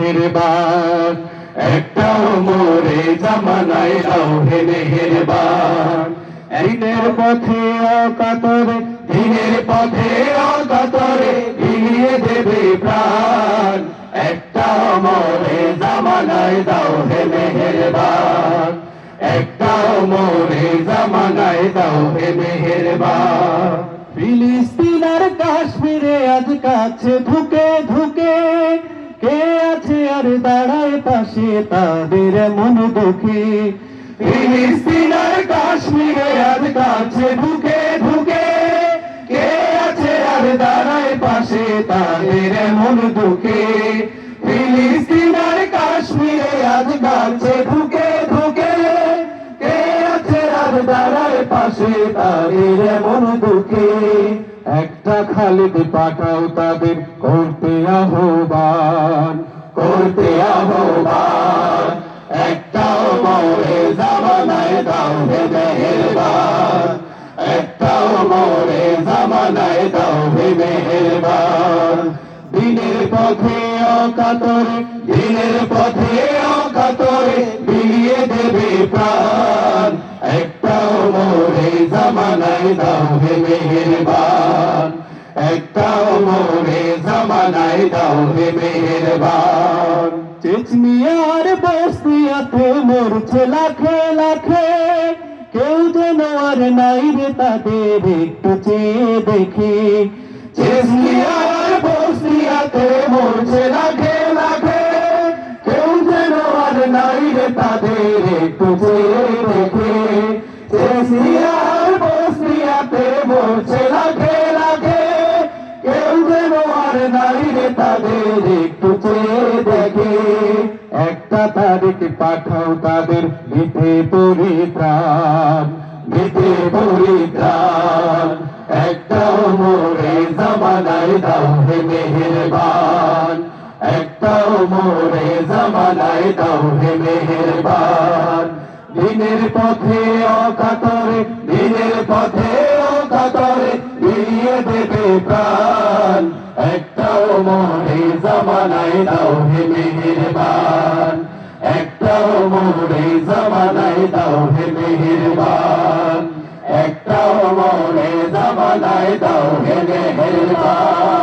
মেহেরবান একটাও মোরে জামানায় দাও হে মেহেরবান দিনের পথে অকাতরে, দিনের পথে অকাতরে বিলিয়ে দেবে প্রাণ। একটাও মোরে জামানায় দাও হে মেহেরবান একটাও মোরে জামানায় দাও হে মেহেরবান ফিলিস্তিন আর কাশ্মীরে আজ কাছে ধুকে ধুকে কে আছে আর দাঁড়ায় পাশে তাদের মন দুঃখে? ফিলিস্তিন আর কাশ্মীরে আজ কাছে ধুকে ধুকে কে আছে আর দাঁড়ায় পাশে তাদের মন দুঃখে? ফিলিস্তিন আর কাশ্মীরে আজ কাছে ধুকে ধুকে কে আছে আর দাঁড়ায় পাশে তাদের মন দুঃখে? একটা খালিদ পাঠাও তাদের, করতে আহ্বান করতে আহ্বান। একটাও মোরে জামানায় দাও হে মেহেরবান। একটাও মোরে জামানায় দাও হে মেহেরবান। দিনের পথে অকাতরে, দিনের পথে অকাতরে জামানায় দাও হে মেহেরবান একটাও লাখে কেউ যেন আর নাই রে তাদের একটু চেয়ে দেখে চেচনিয়ার বসনিয়াতে মরছে লাখে লাখে। কেউ যেন আর নাই রে তাদের একটু চেয়ে মরছে লাখে লাখে কেউ যেন আর নাই রে তাদের, একটু চেয়ে দেখে। একটা তারিখ পাঠাও তাদের দিতে পরিত্রাণ দিতে পরিত্রাণ। একটাও মোরে জামানায় দাও হে মেহেরবান। একটাও মোরে জামানায় দাও হে মেহেরবান। দিনের পথে অকাতরে, দিনের পথে জামানায় দাও হে মেহেরবান। একটাও মোরে জামানায় দাও হে মেহেরবান। একটাও মোরে জামানায় দাও হে মেহেরবান।